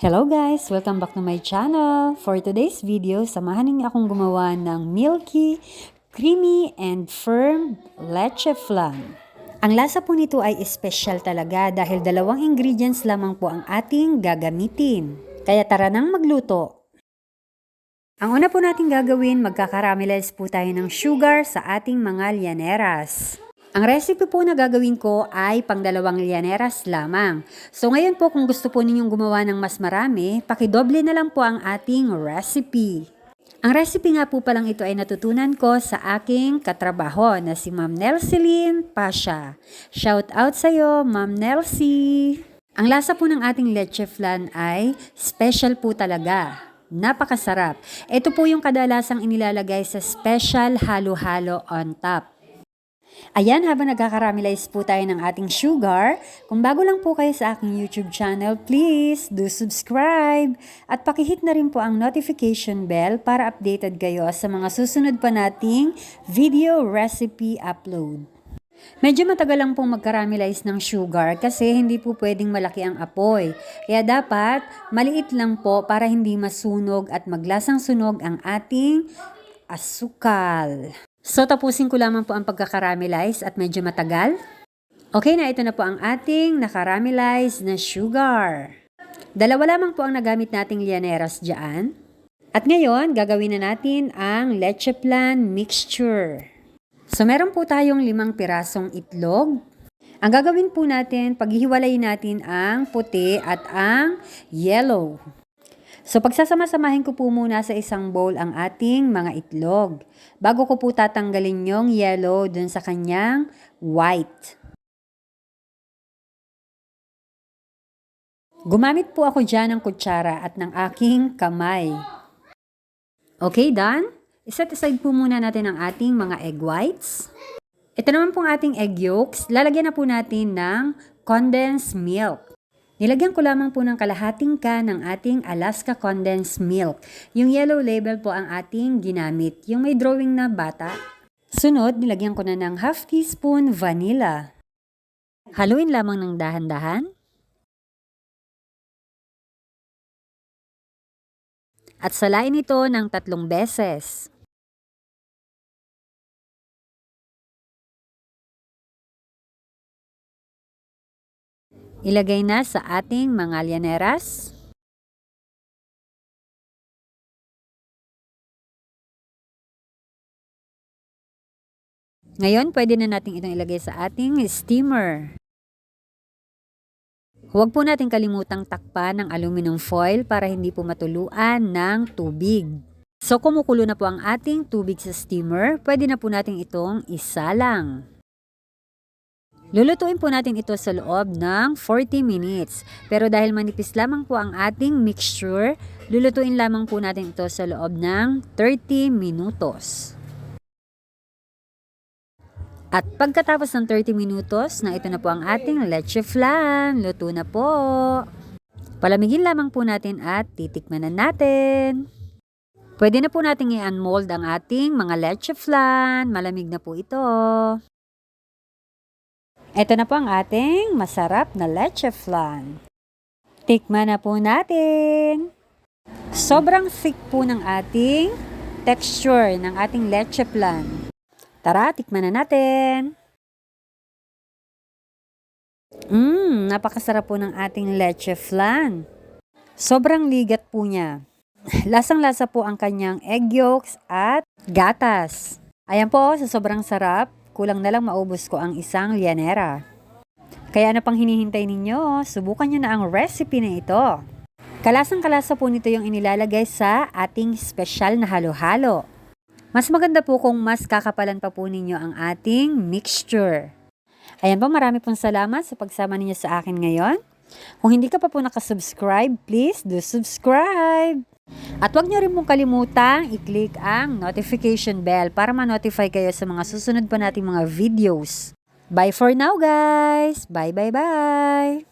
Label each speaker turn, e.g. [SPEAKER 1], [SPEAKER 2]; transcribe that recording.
[SPEAKER 1] Hello guys! Welcome back to my channel. For today's video, samahan niyo akong gumawa ng milky, creamy, and firm leche flan. Ang lasa po nito ay special talaga dahil dalawang ingredients lamang po ang ating gagamitin. Kaya tara nang magluto. Ang una po natin gagawin, magkakaramelize po tayo ng sugar sa ating mga lianeras. Ang recipe po na gagawin ko ay pang dalawang lianeras lamang. So ngayon po kung gusto po ninyong gumawa ng mas marami, pakidoble na lang po ang ating recipe. Ang recipe nga po palang ito ay natutunan ko sa aking katrabaho na si Ma'am Nelceline Pasha. Shout out sa iyo, Ma'am Nelsie! Ang lasa po ng ating leche flan ay special po talaga. Napakasarap. Ito po yung kadalasang inilalagay sa special halo-halo on top. Ayan, habang nagkakaramelize po tayo ng ating sugar, kung bago lang po kayo sa aking YouTube channel, please do subscribe at pakihit na rin po ang notification bell para updated kayo sa mga susunod pa nating video recipe upload. Medyo matagal lang pong magkaramelize ng sugar kasi hindi po pwedeng malaki ang apoy. Kaya dapat maliit lang po para hindi masunog at maglasang sunog ang ating asukal. So, tapusin ko lamang po ang pagkakaramelize at medyo matagal. Okay na, ito na po ang ating nakaramelize na sugar. Dalawa lamang po ang nagamit nating lianeras dyan. At ngayon, gagawin na natin ang leche plan mixture. So, meron po tayong limang pirasong itlog. Ang gagawin po natin, paghihiwalayin natin ang puti at ang yellow. So pagsasama-samahin ko po muna sa isang bowl ang ating mga itlog. Bago ko po tatanggalin yung yellow dun sa kanyang white. Gumamit po ako dyan ng kutsara at ng aking kamay. Okay, done? Iset aside po muna natin ang ating mga egg whites. Ito naman pong ating egg yolks, lalagyan na po natin ng condensed milk. Nilagyan ko lamang po ng kalahating ka ng ating Alaska condensed milk. Yung yellow label po ang ating ginamit, yung may drawing na bata. Sunod, nilagyan ko na ng half teaspoon vanilla. Haluin lamang ng dahan-dahan. At salain ito ng tatlong beses. Ilagay na sa ating mga lianeras. Ngayon, pwede na natin itong ilagay sa ating steamer. Huwag po natin kalimutang takpan ng aluminum foil para hindi po matuluan ng tubig. So kumukulo na po ang ating tubig sa steamer, pwede na po natin itong isalang. Lulutuin po natin ito sa loob ng 40 minutes. Pero dahil manipis lamang po ang ating mixture, lulutuin lamang po natin ito sa loob ng 30 minutos. At pagkatapos ng 30 minutos, na ito na po ang ating leche flan. Luto na po. Palamigin lamang po natin at titikman na natin. Pwede na po natin i-unmold ang ating mga leche flan. Malamig na po ito. Ito na po ang ating masarap na leche flan. Tikman na po natin. Sobrang thick po ng ating texture ng ating leche flan. Tara, tikman na natin. Mmm, napakasarap po ng ating leche flan. Sobrang ligat po niya. Lasang-lasa po ang kanyang egg yolks at gatas. Ayan po, sa sobrang sarap, kulang na lang maubos ko ang isang lianera. Kaya ano pang hinihintay ninyo? Subukan nyo na ang recipe na ito. Kalasang-kalasa po nito yung inilalagay sa ating special na halo-halo. Mas maganda po kung mas kakapalan pa po ninyo ang ating mixture. Ayan po, marami pong salamat sa pagsama ninyo sa akin ngayon. Kung hindi ka pa po nakasubscribe, please do subscribe. At huwag niyo rin pong kalimutang i-click ang notification bell para ma-notify kayo sa mga susunod pa nating mga videos. Bye for now guys! Bye bye bye!